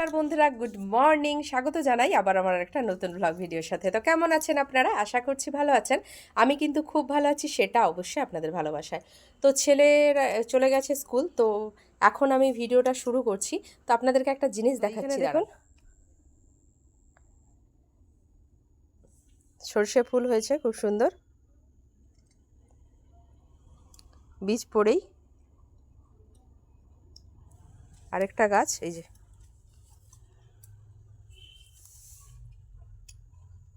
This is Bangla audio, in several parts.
নমস্কার বন্ধুরা গুড মর্নিং। স্বাগত জানাই আবার আমার একটা নতুন ব্লগ ভিডিওর সাথে। তো কেমন আছেন আপনারা? আশা করছি ভালো আছেন। আমি কিন্তু খুব ভালো আছি সেটা অবশ্যই আপনাদের ভালোবাসায়। তো ছেলের চলে গেছে স্কুল তো এখন আমি ভিডিওটা শুরু করছি। তো আপনাদেরকে একটা জিনিস দেখাচ্ছি দেখুন। সর্ষে ফুল হয়েছে খুব সুন্দর। বীজ পড়েই। আরেকটা গাছ এই যে।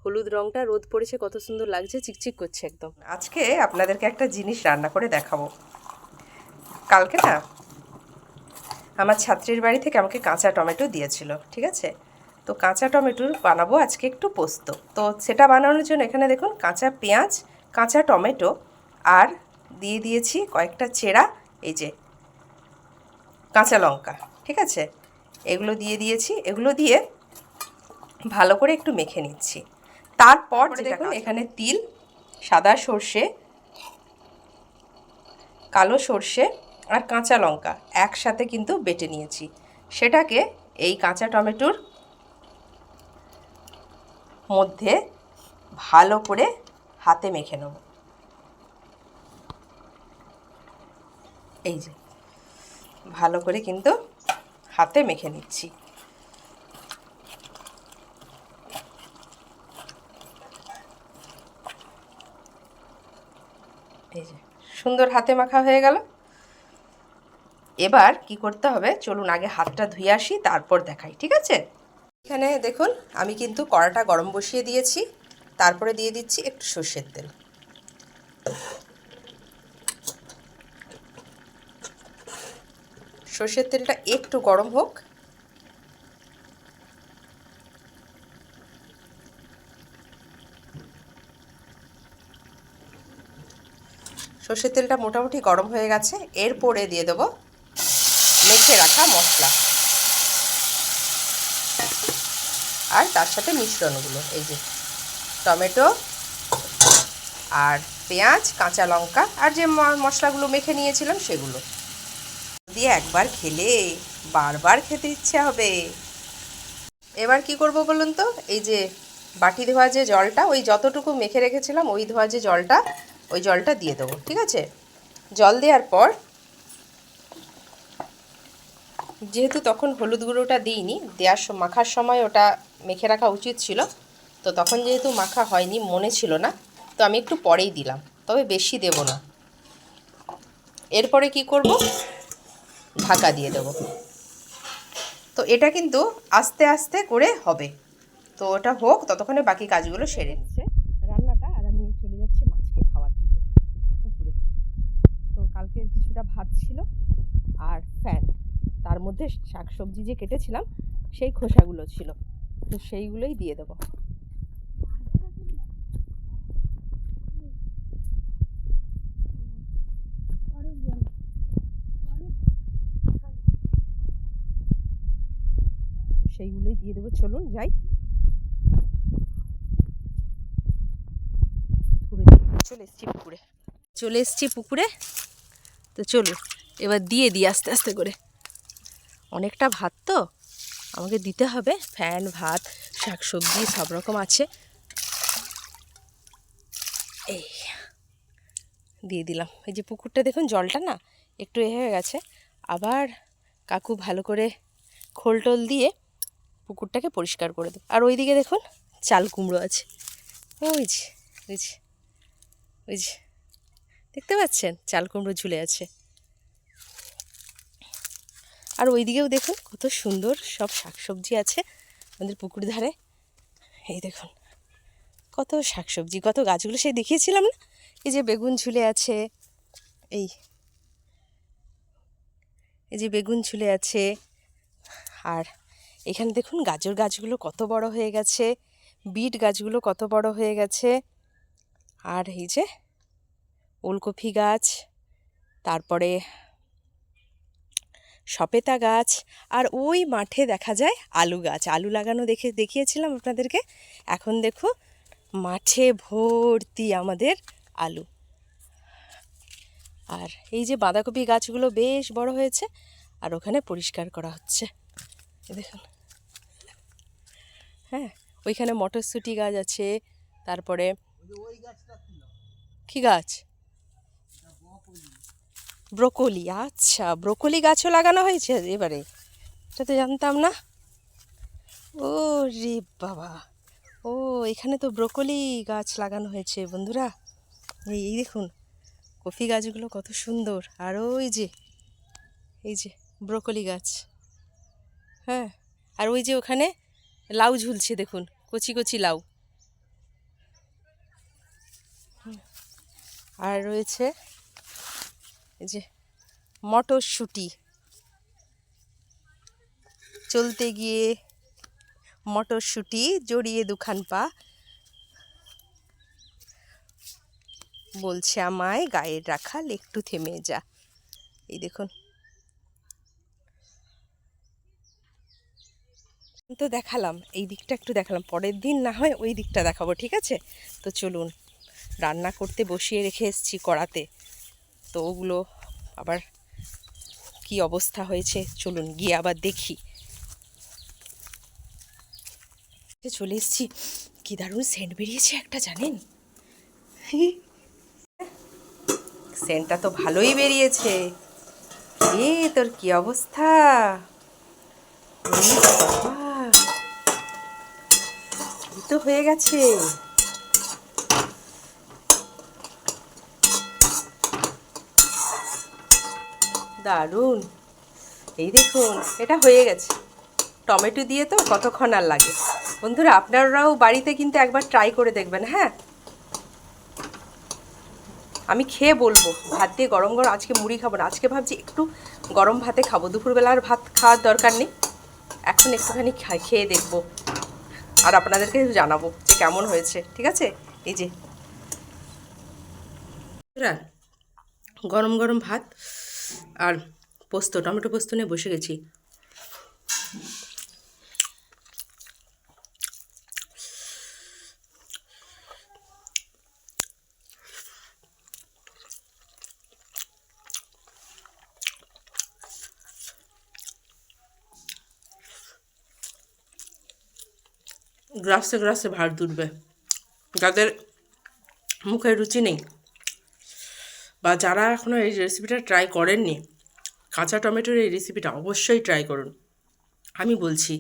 হলুদ রংটা রোদ পড়েছে, কত সুন্দর লাগছে, চিকচিক করছে একদম। আজকে আপনাদেরকে একটা জিনিস রান্না করে দেখাবো। কালকে না আমার ছাত্রীর বাড়ি থেকে আমাকে কাঁচা টমেটো দিয়েছিল, ঠিক আছে? তো কাঁচা টমেটোর বানাবো আজকে একটু পোস্ত। তো সেটা বানানোর জন্য এখানে দেখুন, কাঁচা পেঁয়াজ, কাঁচা টমেটো আর দিয়ে দিয়েছি কয়েকটা চেরা, এই যে কাঁচা লঙ্কা, ঠিক আছে? এগুলো দিয়ে দিয়েছি, এগুলো দিয়ে ভালো করে একটু মেখে নিচ্ছি। তারপর দেখুন এখানে তিল সাদা সর্ষে কালো সর্ষে আর কাঁচা লঙ্কা একসাথে কিন্তু বেটে নিয়েছি। সেটাকে এই কাঁচা টমেটোর মধ্যে ভালো করে হাতে মেখে নেব। এই যে ভালো করে কিন্তু হাতে মেখে নিচ্ছি। এই যে, সুন্দর হাতে মাখা হয়ে গেল। এবার কি করতে হবে? চলুন আগে হাতটা ধুয়ে আসি, তারপর দেখাই, ঠিক আছে? এখানে দেখুন, আমি কিন্তু কড়াটা গরম বসিয়ে দিয়েছি, তারপরে দিয়ে দিচ্ছি একটু সর্ষের তেল। সর্ষের তেলটা একটু গরম হোক সর্ষের তেলটা মোটামুটি গরম হয়ে গেছে, এরপরে দিয়ে দেবো মেখে রাখা মশলা। আর তার সাথে মিশ্রণগুলো, এই যে টমেটো আর পেঁয়াজ, কাঁচা লঙ্কা, আর যে মশলাগুলো মেখে নিয়েছিলাম সেগুলো। দিয়ে একবার খেলে বারবার খেতে ইচ্ছে হবে। এবার কি করব বলুন তো? এই যে বাটি ধোয়া যে জলটা, ওই যতটুকু মেখে রেখেছিলাম, ওই ধোয়া যে জলটা ওই জলটা দিয়ে দেবো, ঠিক আছে? জল দেওয়ার পর, যেহেতু তখন হলুদ গুঁড়োটা দিইনি, দেওয়ার মাখার সময় ওটা মেখে রাখা উচিত ছিল। তো তখন যেহেতু মাখা হয়নি, মনে ছিল না, তো আমি একটু পরেই দিলাম, তবে বেশি দেব না। এরপরে কি করব? ঢাকা দিয়ে দেব। তো এটা কিন্তু আস্তে আস্তে করে হবে। তো ওটা হোক, ততক্ষণে বাকি কাজগুলো সেরে নিচ্ছে রান্নাটা আর আমি চলে যাচ্ছি মাছকে খাবার দিতে পুকুরে তো কালকের কিছুটা ভাত ছিল আর ফ্যান। তার মধ্যে শাকসবজি যে কেটেছিলাম, সেই খোসাগুলো ছিল। তো সেইগুলোই দিয়ে দেবো। সেইগুলোই দিয়ে দেবো। চলুন, যাই। চলে এসছি পুকুরে। চলে এসছি পুকুরে। তো চলুন, এবার দিয়ে দিই আস্তে আস্তে করে। অনেকটা ভাত তো? আমাকে দিতে হবে। ফ্যান, ভাত, শাকসবজি, সব রকম আছে। এই, দিয়ে দিলাম। এই যে পুকুরটা দেখুন, জলটা না একটু এ হয়ে গেছে। আবার কাকু ভালো করে খোল টোল দিয়ে পুকুরটাকে পরিষ্কার করে দেবো। আর ওইদিকে দেখুন, চাল কুমড়ো আছে। ওই যে ওই যে ওই যে। দেখতে পাচ্ছেন? চাল কুমড়ো ঝুলে আছে। আর ওইদিকেও দেখুন, কত সুন্দর সব শাকসবজি আছে আমাদের পুকুর ধারে। এই দেখুন, কত শাকসবজি, কত গাছগুলো সেই দেখিয়েছিলাম না? এই যে বেগুন ঝুলে আছে, এই এই যে বেগুন ঝুলে আছে, আর এখানে দেখুন গাজর গাছগুলো কত বড় হয়ে গেছে, বিট গাছগুলো কত বড় হয়ে গেছে, আর এই যে ওলকপি গাছ তারপরে সপেতা গাছ আর ওই মাঠে দেখা যায় আলু গাছ। আলু লাগানো দেখে দেখিয়েছিলাম আপনাদেরকে। এখন দেখো মাঠে ভর্তি আমাদের আলু। আর এই যে বাঁধাকপি গাছগুলো বেশ বড় হয়েছে আর ওখানে পরিষ্কার করা হচ্ছে। দেখুন। হ্যাঁ ওইখানে মটরশুঁটি গাছ আছে তারপরে কি গাছ? ব্রোকলি আচ্ছা ব্রোকলি গাছও লাগানো হয়েছে এবারে? এটা তো জানতাম না। ও রে বাবা। ও, এখানে তো ব্রোকলি গাছ লাগানো হয়েছে বন্ধুরা। এই দেখুন, কফি গাছগুলো কত সুন্দর। আর ওই যে, এই যে ব্রোকলি গাছ। হ্যাঁ আর ওই যে ওখানে লাউ ঝুলছে দেখুন, কচি কচি লাউ। আর রয়েছে যে মটরশুঁটি। চলতে গিয়ে মটরশুঁটি জড়িয়ে দুখান পা বলছে আমায়, গায়ের রাখাল, একটু থেমে যা। এই দেখুন। তো দেখালাম, এই দিকটা একটু দেখালাম। পরের দিন না হয় ওই দিকটা দেখাবো, ঠিক আছে? তো চলুন, রান্না করতে বসিয়ে রেখে এসেছি কড়াতে। তো ওগুলো আবার কি অবস্থা হয়েছে? চলুন গিয়ে আবার দেখি। চলে এসেছি। কি দারুণ সেন্ট বেরিয়েছে একটা, জানেন? সেন্টটা তো ভালোই বেরিয়েছে। এ, তোর কি অবস্থা? তো হয়ে গেছে। দারুণ। এই দেখুন, এটা হয়ে গেছে। টমেটো দিয়ে তো কতক্ষণ আর লাগে। বন্ধুরা, আপনারাও বাড়িতে কিন্তু একবার ট্রাই করে দেখবেন হ্যাঁ? আমি খেয়ে বলব, ভাত দিয়ে গরম গরম আজকে মুড়ি খাব না। আজকে ভাবছি একটু গরম ভাতে খাব। দুপুরবেলা আর ভাত খাওয়ার দরকার নেই। এখন একটুখানি খেয়ে দেখব। আর আপনাদেরকে জানাব যে কেমন হয়েছে, ঠিক আছে? এই যে। গরম গরম ভাত। আর পোস্ত, টমেটো পোস্ত নিয়ে বসে গেছি। গ্রাসে গ্রাসে ভাত তুলবে। যাদের মুখে রুচি নেই বা যারা এখনও এই রেসিপিটা ট্রাই করেননি, কাঁচা টমেটোর এই রেসিপিটা অবশ্যই ট্রাই করুন। আমি বলছি,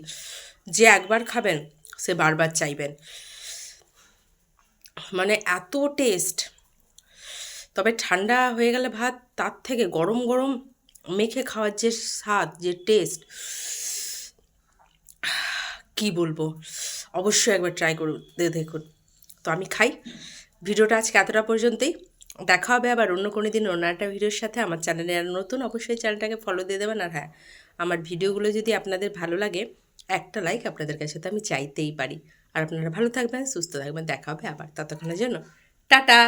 যে একবার খাবেন, সে বারবার চাইবেন। মানে এত টেস্ট তবে ঠান্ডা হয়ে গেলে ভাত, তার থেকে গরম গরম মেখে খাওয়ার যে স্বাদ, যে টেস্ট কি বলব? অবশ্যই একবার ট্রাই করুন, দেখুন। তো আমি খাই। ভিডিওটা আজকে এতটা পর্যন্তই। দেখা হবে আবার অন্য কোনো দিন অন্য একটা ভিডিওর সাথে। আমার চ্যানেলে আর নতুন অবশ্যই চ্যানেলটাকে ফলো দিয়ে দেবেন। আর হ্যাঁ আমার ভিডিওগুলো যদি আপনাদের ভালো লাগে, একটা লাইক আপনাদের কাছে তো আমি চাইতেই পারি। আর আপনারা ভালো থাকবেন, সুস্থ থাকবেন, দেখা হবে আবার ততক্ষণের জন্য। টাটা!